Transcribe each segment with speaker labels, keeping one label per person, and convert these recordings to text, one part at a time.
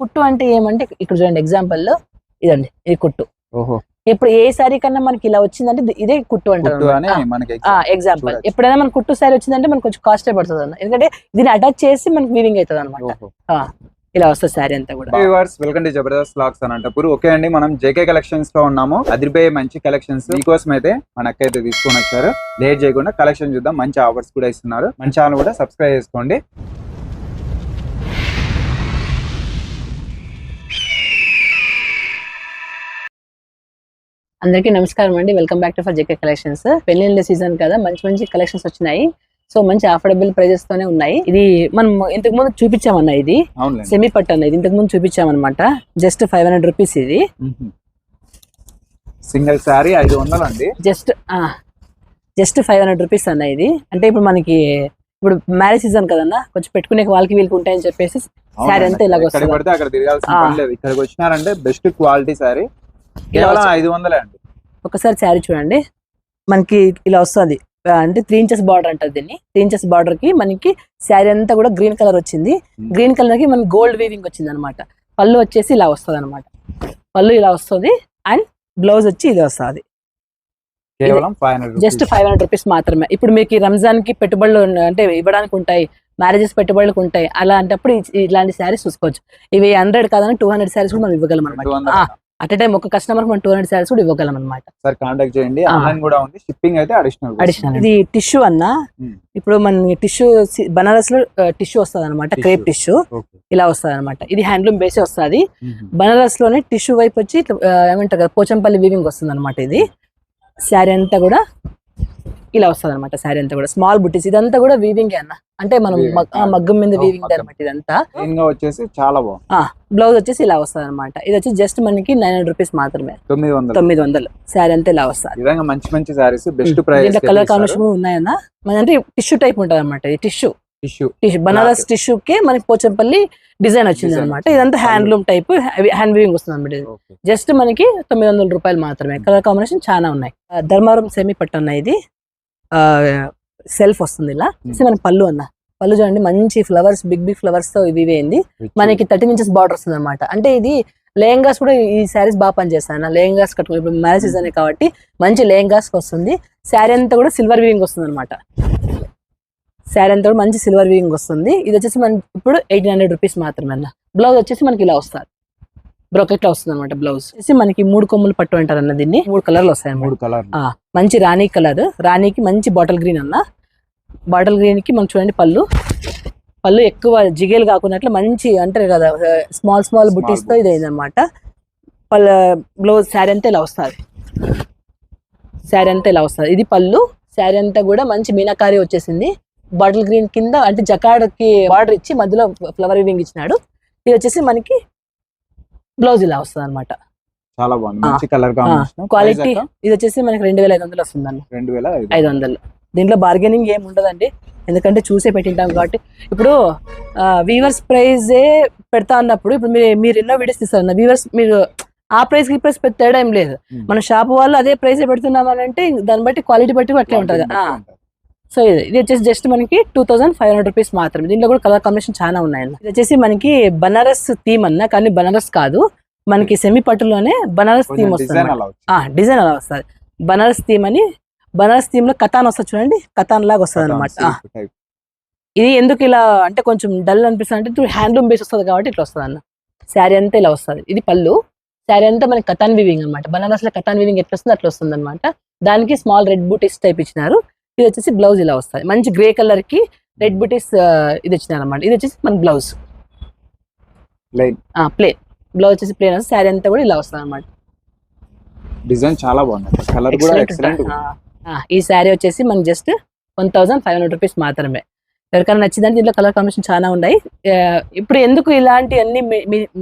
Speaker 1: కుట్టు అంటే ఏమంటే ఇక్కడ చూడండి ఎగ్జాంపుల్లో ఇదండి ఇది కుట్టు.
Speaker 2: ఓహో.
Speaker 1: ఇప్పుడు ఏ సారీ కన్నా మనకి ఇలా వచ్చిందంటే ఇది- కుట్టు అంటారు ఎగ్జాంపుల్. ఎప్పుడైనా మనకు కుట్టు సారీ వచ్చిందంటే మనకు కొంచెం కాస్ట్ పడుతుంది అన్న ఎందుకంటే దీన్ని అటాచ్ చేసి మనకి వీవింగ్ అవుతుంది అనమాట. ఇలా వస్తుంది సారీ అంతా కూడా.
Speaker 2: Viewers welcome to Jabardasth vlogs Anantapur okay అండి మనం జేకే కలెక్షన్స్లో ఉన్నాము. అదిరిపోయే మంచి కలెక్షన్స్ మీకోసం అయితే మన అక్క అయితే తీసుకొని వచ్చారు. లేట్ చేయకుండా కలెక్షన్ చూద్దాం. మంచి ఆఫర్స్ కూడా ఇస్తున్నారు. మన ఛానల్ కూడా సబ్స్క్రైబ్ చేసుకోండి.
Speaker 1: అందరికీ నమస్కారం అండి. Welcome back to for JK collections పెళ్ళిళ్ళ సీజన్ కదా మంచి మంచి కలెక్షన్స్ వచ్చినాయి. సో మంచి అఫోర్డబుల్ ప్రైజెస్ తోనే ఉన్నాయి. ఇది మనం ఇంతకు ముందు చూపించామన్న ఇది? సెమీ పట్టు అన్న ఇది ఇంతకు ముందు చూపించామన్నమాట. జస్ట్ ఫైవ్ హండ్రెడ్ రూపీస్ ఇది.
Speaker 2: సింగిల్ శారీ ఐదు వందలు అండి.
Speaker 1: Just just five hundred rupees అన్న ఇది. అంటే ఇప్పుడు మనకి ఇప్పుడు మ్యారేజ్ సీజన్ కదన్నా కొంచెం పెట్టుకునే వాళ్ళకి వీళ్ళకి ఉంటాయని చెప్పేసి శారీ అంతా ఇలాగ వస్తుంది.
Speaker 2: ఇక్కడికి వచ్చినారంటే బెస్ట్ క్వాలిటీ శారీ. కేవలం. ఐదు వందలే అండి.
Speaker 1: ఒకసారి శారీ చూడండి. మనకి ఇలా వస్తుంది. అంటే త్రీ ఇంచెస్ బార్డర్ అంటారు దీన్ని. త్రీ ఇంచెస్ బార్డర్కి మనకి శారీ అంతా కూడా గ్రీన్ కలర్ వచ్చింది.
Speaker 2: Hmm.
Speaker 1: గ్రీన్ కలర్కి మనకి గోల్డ్ వీవింగ్ వచ్చింది అనమాట పళ్ళు వచ్చేసి ఇలా వస్తుంది అనమాట పళ్ళు ఇలా వస్తుంది అండ్ బ్లౌజ్ వచ్చి ఇది వస్తుంది. జస్ట్ ఫైవ్ హండ్రెడ్ రూపీస్ మాత్రమే. ఇప్పుడు మీకు ఈ రంజాన్కి పెట్టుబడులు అంటే ఇవ్వడానికి ఉంటాయి మ్యారేజెస్ పెట్టుబడులకు ఉంటాయి అలాంటప్పుడు ఇలాంటి శారీస్ చూసుకోవచ్చు. ఇవి హండ్రెడ్ కాదని టూ హండ్రెడ్ శారీస్ కూడా మనం ఇవ్వగలం అనమాట అట్ టైం ఒక కస్టమర్ మనం టూ హండ్రెడ్ శారీస్ కూడా ఇవ్వగలం అనమాట
Speaker 2: సార్ కాంటాక్ట్ చేయండి. ఆన్లైన్ కూడా ఉంది. షిప్పింగ్ అయితే అడిషనల్
Speaker 1: అడిషనల్ ఇది టిష్యూ అన్న.
Speaker 2: Hmm.
Speaker 1: ఇప్పుడు మన టిష్యూ బనారస్లో టిష్యూ వస్తుంది అనమాట. క్రేప్ టిష్యూ ఇలా వస్తుంది అనమాట ఇది హ్యాండ్లూమ్ బేసే వస్తుంది. బనారస్లోనే టిష్యూ వైపు వచ్చి ఆ, ఏమంటారు కదా పోచంపల్లి వీవింగ్ వస్తుంది అనమాట ఇది. శారీ అంతా కూడా ఇలా వస్తుంది అనమాట శారీ అంతా కూడా. స్మాల్ బుట్టీస్ ఇదంతా కూడా వీవింగ్ అన్న? అంటే మనం మగ్గం మీద వీవింగ్. అనమాట ఇదంతా.
Speaker 2: వచ్చేసి చాలా బాగుంది.
Speaker 1: బ్లౌజ్ వచ్చేసి ఇలా వస్తుంది అనమాట ఇది వచ్చి జస్ట్ మనకి నైన్ హండ్రెడ్ రూపీస్ మాత్రమే.
Speaker 2: తొమ్మిది వందలు.
Speaker 1: తొమ్మిది వందలు. శారీ అంతా ఇలా వస్తుంది.
Speaker 2: మంచి మంచి saris best price
Speaker 1: colour combination ఉన్నాయన్నా? మన అంటే టిష్యూ టైప్ ఉంటుంది అనమాట ఇది tissue
Speaker 2: tissue
Speaker 1: tissue Banaras tissue కి మనకి పోచంపల్లి డిజైన్ వచ్చింది. అనమాట. ఇదంతా హ్యాండ్లూమ్ టైప్ హ్యాండ్ వీవింగ్ వస్తుంది అనమాట జస్ట్ మనకి తొమ్మిది వందల రూపాయలు మాత్రమే. కలర్ కాంబినేషన్ చాలా ఉన్నాయి. ఆ, ధర్మవరం సెమీ పట్టు అన్న ఇది. సెల్ఫ్ వస్తుంది ఇలా. ఇది మన పళ్ళు అన్న. పళ్ళు చూడండి మంచి ఫ్లవర్స్ బిగ్ బిగ్ ఫ్లవర్స్తో ఇవి ఇవేంది మనకి థర్టీన్ ఇంచెస్ బార్డర్ వస్తుంది అనమాట అంటే ఇది లేహంగాస్ కూడా ఈ శారీస్ బాగా పనిచేస్తాయి లేహంగాస్ కట్టుకుని ఇప్పుడు మ్యారేజ్ సీజన్ కాబట్టి మంచి లేహంగాస్ వస్తుంది. శారీ అంతా కూడా సిల్వర్ వీవింగ్ వస్తుంది అనమాట శారీ అంతా కూడా మంచి సిల్వర్ వీవింగ్ వస్తుంది. ఇది వచ్చేసి మన ఇప్పుడు ఎయిటీన్ హండ్రెడ్ రూపీస్ మాత్రమే అన్న. బ్లౌజ్ వచ్చేసి మనకి ఇలా వస్తుంది. బ్రోకెట్లో వస్తుంది అనమాట బ్లౌజ్ వచ్చేసి మనకి మూడు కొమ్ములు పట్టు అంటారు అన్న దీన్ని. మూడు కలర్లు వస్తాయి
Speaker 2: మూడు కలర్
Speaker 1: ఆ, మంచి రాణి కలర్. రాణికి మంచి బాటిల్ గ్రీన్ అన్న. బాటిల్ గ్రీన్కి మనం చూడండి పళ్ళు. పళ్ళు ఎక్కువ జిగేలు కాకున్నట్లు మంచి అంటారు కదా స్మాల్ స్మాల్ బుటీస్తో ఇది అయిందనమాట పళ్ళ బ్లౌజ్ శారీ అంతా ఇలా వస్తుంది. శారీ అంతా ఇలా వస్తుంది. ఇది పళ్ళు. శారీ అంతా కూడా మంచి మీనాకారి వచ్చేసింది. బాటిల్ గ్రీన్ కింద అంటే జకాడ్కి బార్డర్ ఇచ్చి మధ్యలో ఫ్లవర్ వింగ్ ఇచ్చినాడు. ఇది వచ్చేసి మనకి బ్లౌజ్ ఇలా వస్తుంది అనమాట
Speaker 2: చాలా బాగుంది. మంచి కలర్ కాంబినేషన్
Speaker 1: క్వాలిటీ ఇది వచ్చేసి మనకి రెండు వేల ఐదు వందలు వస్తుంది అన్న
Speaker 2: రెండు వేల ఐదు
Speaker 1: వందలు. దీంట్లో బార్గెనింగ్ ఏం ఉండదండి. ఎందుకంటే చూసే పెట్టింటాం కాబట్టి. ఇప్పుడు వీవర్స్ ప్రైజే పెడతా అన్నప్పుడు ఇప్పుడు మీరు మీరు ఎన్నో వీడియోస్ తీస్తారు వీవర్స్ మీరు ఆ ప్రైస్ ఈ ప్రైస్ తేడా ఏం లేదు. మన షాప్ వాళ్ళు అదే ప్రైస్ పెడుతున్నామని అంటే దాన్ని బట్టి క్వాలిటీ బట్టి అట్లే ఉంటుంది. సో ఇది ఇది వచ్చేసి జస్ట్ మనకి two thousand five hundred rupees మాత్రమే. దీంట్లో కూడా కలర్ కాంబినేషన్ చాలా ఉన్నాయండి. ఇది వచ్చేసి మనకి బనారస్ థీమ్ అన్న కానీ బనారస్ కాదు. మనకి సెమీ పట్టులోనే బనారస్ థీమ్ వస్తుంది
Speaker 2: డిజైన్ అలా వచ్చింది.
Speaker 1: ఆ డిజైన్ అలా వస్తుంది. బనారస్ థీమ్ అని బనారస్ థీమ్లో కథాన్ వస్తుంది చూడండి. కథాన్ లాగా వస్తుంది అనమాట. ఇది ఎందుకు ఇలా అంటే కొంచెం డల్ అనిపిస్తుంది అంటే హ్యాండ్లూమ్ బేస్ వస్తుంది కాబట్టి ఇట్లా వస్తుంది అన్న. శారీ అంతా ఇలా వస్తుంది. ఇది పళ్ళు. శారీ అంతా మనకి కథాన్ వివింగ్ అనమాట బనారస్లో కథాన్ వివింగ్ ఎట్లా వస్తుంది అట్లా వస్తుంది అనమాట దానికి స్మాల్ రెడ్ బూటీస్ టైప్ ఇచ్చినారు. ఇది వచ్చేసి బ్లౌజ్ ఇలా వస్తుంది. మంచి గ్రే కలర్కి రెడ్ బూటీస్ ఇది ఇచ్చినారు అనమాట ఇది వచ్చేసి మన బ్లౌజ్. ప్లేన్ బ్లౌజ్ వచ్చేసి ప్లేన్ వస్తుంది. శారీ అంతా కూడా ఇలా వస్తుంది అనమాట
Speaker 2: డిజైన్ చాలా బాగుంది. కలర్ కూడా ఎక్సలెంట్
Speaker 1: ఈ శారీ వచ్చేసి మనకి just one thousand five hundred rupees మాత్రమే. ఎవరికైనా నచ్చిందంటే దీంట్లో కలర్ కాంబినేషన్ చాలా ఉన్నాయి. ఇప్పుడు ఎందుకు ఇలాంటి అన్ని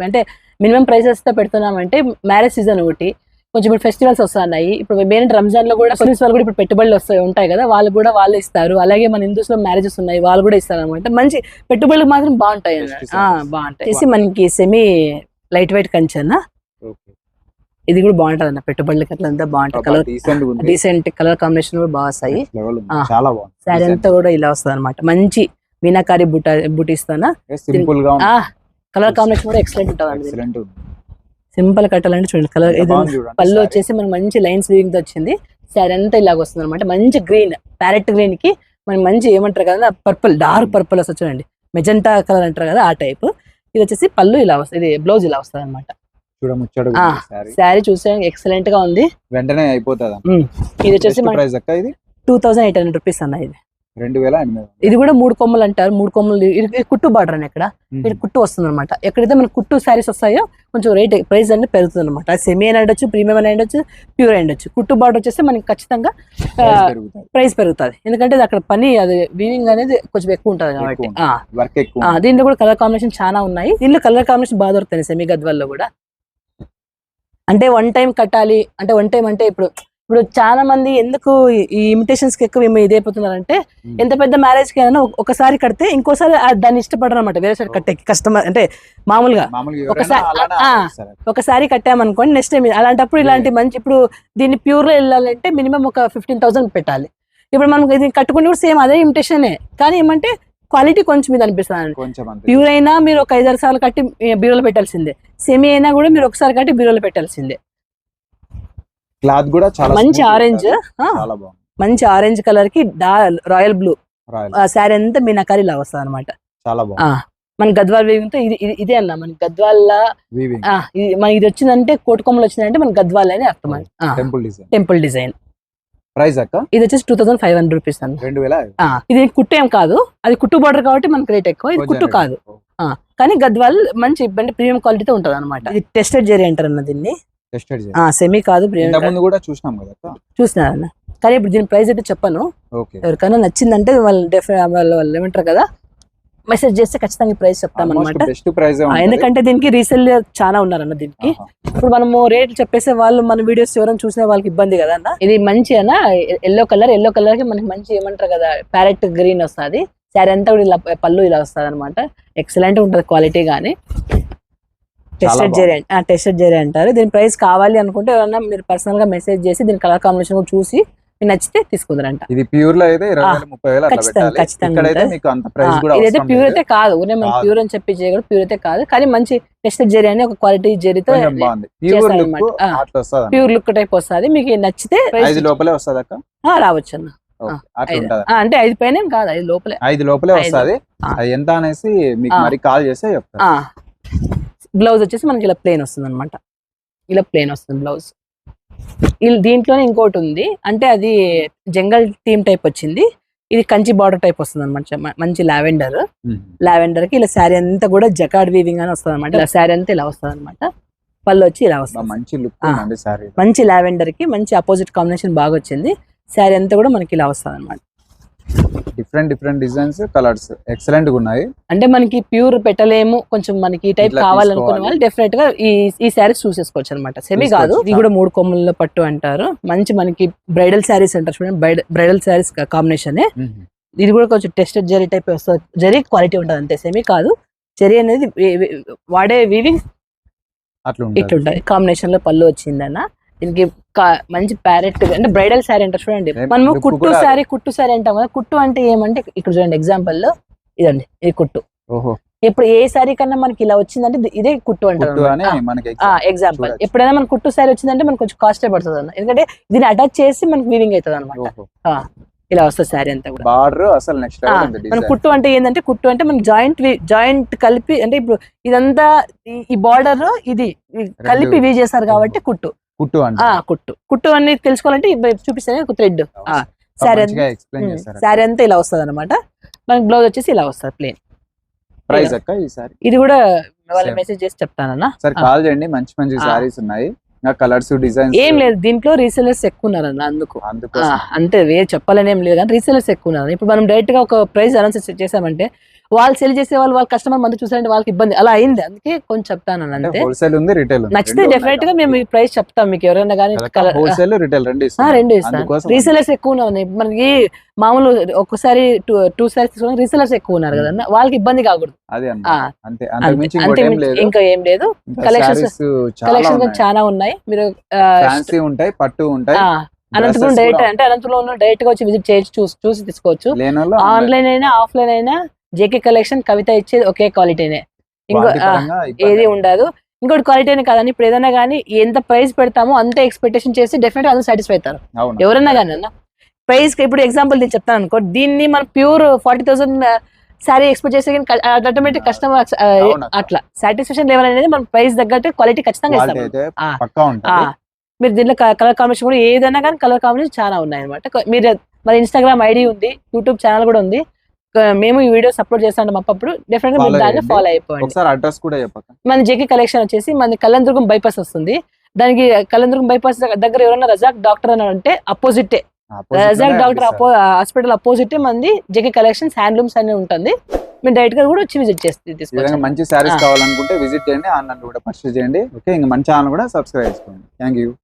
Speaker 1: అంటే మినిమం ప్రైసెస్తో పెడుతున్నామంటే మ్యారేజ్ సీజన్ ఒకటి కొంచెం ఇప్పుడు ఫెస్టివల్స్ వస్తున్నాయి. ఇప్పుడు మెయిన్ రంజాన్లో కూడా పోలీస్ వాళ్ళు కూడా ఇప్పుడు పెట్టుబడులు వస్తాయి ఉంటాయి కదా వాళ్ళు కూడా వాళ్ళు ఇస్తారు. అలాగే మన హిందూస్లో మ్యారేజెస్ ఉన్నాయి వాళ్ళు కూడా ఇస్తారు అనమాట మంచి పెట్టుబడులు మాత్రం బాగుంటాయి. బాగుంటాయి. చేసి మనకి సెమీ లైట్ వెయిట్ కంచెన్న ఇది కూడా బాగుంటది అన్న. పెట్టుబడులకి అట్లా అంతా బాగుంటుంది కలర్
Speaker 2: డీసెంట్ ఉంది.
Speaker 1: డీసెంట్ కలర్ కాంబినేషన్ కూడా బాగా వస్తాయి. శారీ అంతా కూడా ఇలా వస్తుంది అనమాట మంచి మీనాకారి బుట్ట బుటీస్తానా
Speaker 2: సింపుల్గా ఉంది.
Speaker 1: ఆ కలర్ కాంబినేషన్ కూడా ఎక్సలెంట్ ఉంటుంది
Speaker 2: ఎక్సలెంట్
Speaker 1: సింపుల్ కట్టాలంటే చూడండి కలర్ ఇది పళ్ళు. వచ్చేసి మనకి మంచి లైన్స్ వీవింగ్తో వచ్చింది. శారీ అంతా ఇలాగ వస్తుంది అనమాట మంచి గ్రీన్ ప్యారెట్ గ్రీన్కి మనకి మంచి ఏమంటారు కదా పర్పుల్ డార్క్ పర్పుల్ వస్తుంది చూడండి. మెజెంటా కలర్ అంటారు కదా ఆ టైప్ ఇది వచ్చేసి పళ్ళు ఇలా వస్తుంది. ఇది బ్లౌజ్ ఇలా వస్తుంది అనమాట.
Speaker 2: సారీ
Speaker 1: శారీ. చూసేదానికి ఎక్సలెంట్గా ఉంది.
Speaker 2: వెంటనే అయిపోతుంది.
Speaker 1: ఇది వచ్చేసి two thousand eight hundred rupees అన్న ఇది.
Speaker 2: రెండు వేల ఎనిమిది.
Speaker 1: ఇది కూడా మూడు కొమ్మలు అంటారు. మూడు కొమ్మలు కుట్టు బార్డర్ అని ఇక్కడ. కుట్టు వస్తుంది అనమాట ఎక్కడైతే మనకు కుట్టు శారీస్ వస్తాయో కొంచెం రేట్ ప్రైస్ అనేది పెరుగుతుంది అనమాట సెమీ అని ఉండొచ్చు ప్రీమియం అని ఉండొచ్చు ప్యూర్ అని ఉండొచ్చు. కుట్టు బార్డర్ వచ్చేసి మనకి ఖచ్చితంగా ప్రైస్ పెరుగుతుంది. ఎందుకంటే అక్కడ పని అది వీవింగ్ అనేది కొంచెం ఎక్కువ ఉంటుంది కాబట్టి. దీంట్లో కూడా కలర్ కాంబినేషన్ చాలా ఉన్నాయి. దీంట్లో కలర్ కాంబినేషన్ బాగా దొరుకుతాయి సెమీ గద్వాల్లో కూడా. అంటే వన్ టైం కట్టాలి అంటే వన్ టైం అంటే ఇప్పుడు ఇప్పుడు చాలా మంది ఎందుకు ఈ- ఇమిటేషన్స్కి ఎక్కువ ఇదైపోతున్నారంటే. ఎంత పెద్ద మ్యారేజ్కి అయినా ఒక- ఒకసారి కడితే ఇంకోసారి దాన్ని ఇష్టపడరు అనమాట వేరే సైడ్ కట్టే కస్టమర్ అంటే మామూలుగా ఒకసారి-. ఒకసారి కట్టామనుకోండి నెక్స్ట్ టైం అలాంటప్పుడు ఇలాంటి మంచి ఇప్పుడు దీన్ని ప్యూర్లో వెళ్ళాలంటే మినిమం ఒక ఫిఫ్టీన్ థౌసండ్ పెట్టాలి. ఇప్పుడు మనం ఇది కట్టుకుంటే కూడా సేమ్ అదే ఇమిటేషనే కానీ ఏమంటే క్వాలిటీ కొంచెం ఇది అనిపిస్తుంది ప్యూర్ అయినా మీరు ఒక ఐదారు సార్లు కట్టి బీరోలో పెట్టాల్సిందే. సెమీ అయినా కూడా మీరు ఒకసారి కట్టి బీరోలో పెట్టాల్సిందే.
Speaker 2: క్లాత్ కూడా చాలా
Speaker 1: మంచి ఆరెంజ్
Speaker 2: ఉంటుంది. చాలా బాగుంది.
Speaker 1: మంచి ఆరెంజ్ కలర్కి రాయల్ బ్లూ శారీ అంతా మీనాకారి ఇలా వస్తుంది అనమాట
Speaker 2: చాలా బాగుంది.
Speaker 1: మన గద్వాల్ weaving తో ఇది ఇది- అన్న మన గద్వాల
Speaker 2: వీవింగ్
Speaker 1: మన ఇది వచ్చిందంటే కోటికొమ్మలు వచ్చిందంటే మన గద్వాల్ అని అర్థం
Speaker 2: temple design
Speaker 1: temple design
Speaker 2: price అక్క?
Speaker 1: ఇది వచ్చేసి two thousand five hundred rupees అన్న.
Speaker 2: రెండు వేల?
Speaker 1: ఇది కుట్టు ఏం కాదు. అది కుట్టు బార్డర్ కాబట్టి మనకి రేట్ ఎక్కువ. ఇది కుట్టు కాదు. కానీ గద్వాల్ మంచి అంటే ప్రీమియం క్వాలిటీతో ఉంటది అనమాట ఇది టెస్టెడ్ జెరీ అంటారు అన్న దీన్ని.
Speaker 2: టెస్టెడ్
Speaker 1: సెమీ కాదు
Speaker 2: ముందు కూడా చూసినాం కదా
Speaker 1: చూసినారన్న. కానీ ఇప్పుడు దీని ప్రైస్ అయితే చెప్పను. ఎవరికైనా నచ్చిందంటే వాళ్ళు డెఫినెట్ వాళ్ళు వాళ్ళు ఏమంటారు కదా? మెసేజ్ చేస్తే ఖచ్చితంగా ప్రైస్ చెప్తాం అనమాట ఎందుకంటే దీనికి రీసెల్ చాలా ఉన్నారన్న దీనికి. ఇప్పుడు మనము రేట్ చెప్పేసే వాళ్ళు మన వీడియోస్ ఎవరైనా చూసిన వాళ్ళకి ఇబ్బంది కదా అన్న? ఇది మంచి అన్న ఎల్లో కలర్ ఎల్లో కలర్కి మనకి మంచి ఏమంటారు కదా ప్యారెట్ గ్రీన్ వస్తుంది. శారీ అంతా కూడా ఇలా పళ్ళు ఇలా వస్తుంది అనమాట ఎక్సలెంట్ ఉంటుంది క్వాలిటీ కానీ టెస్టెడ్. జెరీ టెస్టెడ్ జెరీ అంటారు. దీని ప్రైస్ కావాలి అనుకుంటే ఎవరైనా మీరు పర్సనల్గా మెసేజ్ చేసి దీని కలర్ కాంబినేషన్ కూడా చూసి మీకు నచ్చితే తీసుకుందరంట.
Speaker 2: ఇది ప్యూర్లో అయితే
Speaker 1: ఇదైతే ప్యూర్. అయితే కాదు. ఊరికే మనం. ప్యూర్ అని చెప్పి చేయకూడదు ప్యూర్ అయితే కాదు. కానీ మంచి టెస్టెడ్ జెరీ అని ఒక క్వాలిటీ జెరీతో
Speaker 2: ప్యూర్ లుక్
Speaker 1: టైప్ వస్తుంది. మీకు నచ్చితే
Speaker 2: ఐదు లోపలే వస్తుంది
Speaker 1: రావచ్చు అన్న అంటే ఐదు పైన కాదు ఐదు లోపలే.
Speaker 2: ఐదు లోపలే. వస్తుంది. ఎంత అనేసి మీకు. మరి కాల్ చేస్తే చెప్తారు
Speaker 1: బ్లౌజ్ వచ్చేసి మనకి ఇలా ప్లేన్ వస్తుంది అనమాట ఇలా ప్లేన్ వస్తుంది బ్లౌజ్. దీంట్లోనే ఇంకోటి ఉంది. అంటే అది జంగల్ థీమ్ టైప్ వచ్చింది. ఇది కంచి బార్డర్ టైప్ వస్తుంది అనమాట మంచి లావెండర్. లావెండర్కి ఇలా శారీ అంతా కూడా జకాడ్ వీవింగ్ అని వస్తుంది అనమాట ఇలా శారీ అంతా ఇలా వస్తుంది అనమాట పళ్ళు వచ్చి ఇలా వస్తుంది.
Speaker 2: మంచి లుక్
Speaker 1: మంచి లావెండర్కి మంచి అపోజిట్ కాంబినేషన్ బాగా వచ్చింది. శారీ అంతా కూడా మనకి ఇలా వస్తుంది అనమాట
Speaker 2: డిఫరెంట్ డిఫరెంట్ డిజైన్స్ కలర్స్ ఎక్సలెంట్గా ఉన్నాయి.
Speaker 1: అంటే మనకి ప్యూర్ పెట్టలేము కొంచెం మనకి ఈ టైప్ కావాలనుకునే. వాళ్ళు డెఫినెట్గా ఈ ఈ శారీస్ చూసేసుకోవచ్చు అనమాట సెమీ కాదు. ఇది కూడా మూడు కొమ్ముల్లో పట్టు అంటారు. మంచి మనకి బ్రైడల్ శారీస్ అంటారు చూడండి బ్రైడల్ శారీస్ కాంబినేషన్. ఇది కూడా కొంచెం టెస్టెడ్ జరీ టైప్ వస్తుంది. జరీ క్వాలిటీ ఉంటుంది అంతే సెమీ కాదు. జరీ అనేది వాడే వీవింగ్
Speaker 2: అట్లా
Speaker 1: ఇట్లా
Speaker 2: ఉంటుంది
Speaker 1: ఉంటుంది కాంబినేషన్లో పళ్ళు వచ్చిందన్న. దీనికి మంచి ప్యారెట్ అంటే బ్రైడల్ శారీ అంటారు చూడండి. మనము కుట్టు శారీ కుట్టు శారీ అంటాం కదా. కుట్టు అంటే ఏమంటే ఇక్కడ చూడండి ఎగ్జాంపుల్లో ఇదండి ఇది కుట్టు. ఇప్పుడు ఏ శారీ కన్నా మనకి ఇలా వచ్చిందంటే ఇది- కుట్టు అంటారు ఎగ్జాంపుల్. ఎప్పుడైనా మనకు కుట్టు శారీ వచ్చిందంటే మనకు కొంచెం కాస్టే పడుతుంది అన్న. ఎందుకంటే దీన్ని అటాచ్ చేసి మనకి వీవింగ్ అవుతుంది అనమాట ఇలా వస్తుంది శారీ అంతా కూడా.
Speaker 2: బార్డర్ అసలు నెక్స్ట్
Speaker 1: మన కుట్టు అంటే ఏంటంటే కుట్టు అంటే మనకి జాయింట్ జాయింట్ కలిపి అంటే ఇప్పుడు ఇదంతా ఈ- బార్డర్ ఇది కలిపి వీ చేశారు కాబట్టి కుట్టు.
Speaker 2: కుట్టు
Speaker 1: కుట్టు. కుట్టు అని తెలుసుకోవాలంటే చూపిస్తానే ఒక థ్రెడ్. శారీ అంతా. ఇలా వస్తుంది అనమాట మనకి బ్లౌజ్ వచ్చేసి ఇలా వస్తుంది ప్లేన్
Speaker 2: ప్రైస్ అక్క ఈసారి
Speaker 1: ఇది కూడా వాళ్ళ. మెసేజ్ చేసి చెప్తానన్నా.
Speaker 2: సరే. కాల్ చేయండి మంచి మంచి. సారీస్ ఉన్నాయి. కలర్స్ డిజైన్స్
Speaker 1: ఏం లేదు దీంట్లో రీసెలర్స్ ఎక్కువ ఉన్నారన్న అందుకు. అంతే వేరే చెప్పాలని ఏం లేదు కానీ రీసెలర్స్ ఎక్కువ ఉన్నారు ఇప్పుడు మనం డైరెక్ట్గా ఒక ప్రైస్ అనౌన్స్ చేసామంటే వాళ్ళు సెల్ చేసే వాళ్ళు వాళ్ళ కస్టమర్ మంది చూసారంటే వాళ్ళకి ఇబ్బంది. అలా అయింది. అందుకే కొంచెం చెప్తాను
Speaker 2: అంటే
Speaker 1: అంతే.
Speaker 2: హోల్సేల్ ఉంది రిటైల్ ఉంది.
Speaker 1: నచ్చితే డెఫినెట్గా మేము ఈ ప్రైస్ చెప్తాం మీకు. ఎవరైనా కానీ కలర్
Speaker 2: హోల్సేల్ రిటైల్ రెండు
Speaker 1: ఆ,
Speaker 2: ఇస్తాం.
Speaker 1: రెండు ఇస్తాను.
Speaker 2: అందుకోసం
Speaker 1: రీసెలర్స్ ఎక్కువ ఉన్నాయి. మనకి మామూలు ఒక్కసారి టూ సారీస్ తీసుకుని రీసెలర్స్ ఎక్కువ ఉన్నారు కదా వాళ్ళకి ఇబ్బంది కాకూడదు.
Speaker 2: అంతే.
Speaker 1: ఇంకా ఏం లేదు. collections-
Speaker 2: sarees చాలా
Speaker 1: కలెక్షన్
Speaker 2: ఉన్నాయి.
Speaker 1: చాలా ఉన్నాయి. మీరు
Speaker 2: ఫ్యాన్సీ ఉంటాయి పట్టు ఉంటాయి
Speaker 1: అనంతపురం డైరెక్ట్ అంటే అనంతపురం డైరెక్ట్గా వచ్చి విజిట్ చేయొచ్చు చూసి చూసి తీసుకోవచ్చు. ఆన్లైన్ అయినా ఆఫ్లైన్ అయినా జేకే కలెక్షన్ కవిత ఇచ్చేది ఒకే క్వాలిటీనే. ఇంకో ఏది. ఉండదు. ఇంకోటి క్వాలిటీ అని కాదని ఇప్పుడు ఏదైనా కానీ ఎంత ప్రైస్ పెడతామో అంత ఎక్స్పెక్టేషన్ చేసి డెఫినెట్ అందరూ సాటిస్ఫై అవుతారు.
Speaker 2: అవును.
Speaker 1: ఎవరన్నా కానీ అన్న. ప్రైస్ ఇప్పుడు ఎగ్జాంపుల్ నేను చెప్తాను అనుకో దీన్ని మనం pure forty thousand sari expect చేస్తే ఆటోమేటిక్ కస్టమర్. అట్లా. సాటిస్ఫాక్షన్ లెవెల్ అనేది మన ప్రైస్ తగ్గట్టు క్వాలిటీ ఖచ్చితంగా
Speaker 2: క్వాలిటీ
Speaker 1: ఇస్తాం.
Speaker 2: అయితే
Speaker 1: ఆ.
Speaker 2: పక్కా
Speaker 1: ఆ,
Speaker 2: ఉంటుంది
Speaker 1: మీరు దీంట్లో కలర్ కాంబినేషన్ కూడా ఏదైనా కానీ కలర్ కాంబినేషన్ చాలా ఉన్నాయి అనమాట మీరు మన ఇన్స్టాగ్రామ్ ఐడి ఉంది యూట్యూబ్ ఛానల్ కూడా ఉంది. మేము ఈ వీడియోస్ అప్లోడ్ చేస్తాం అప్పుడు డెఫినెట్గా మీరు దాన్ని. ఫాలో
Speaker 2: అడ్రస్ కూడా చెప్పక.
Speaker 1: మన జేకే కలెక్షన్ వచ్చేసి మన కళ్యాణదుర్గం బైపాస్ వస్తుంది. దానికి కళ్యాణదుర్గం బైపాస్ దగ్గర ఎవరైనా రజాక్ డాక్టర్ అని అంటే opposite Razak doctor. Hospital opposite మంది జేకే కలెక్షన్స్ హ్యాండ్లూమ్స్ అని ఉంటుంది. మీరు డైరెక్ట్గా కూడా వచ్చి విజిట్ చేసి
Speaker 2: ఈ విధంగా
Speaker 1: తీసుకోవచ్చు
Speaker 2: మంచి శారీస్. కావాలనుకుంటే విజిట్ చేయండి ఆన్లైన్ కూడా పర్చేస్ చేయండి. ఓకే ఇంకా మన ఛానల్ కూడా సబ్స్క్రైబ్ చేసుకోండి. Thank you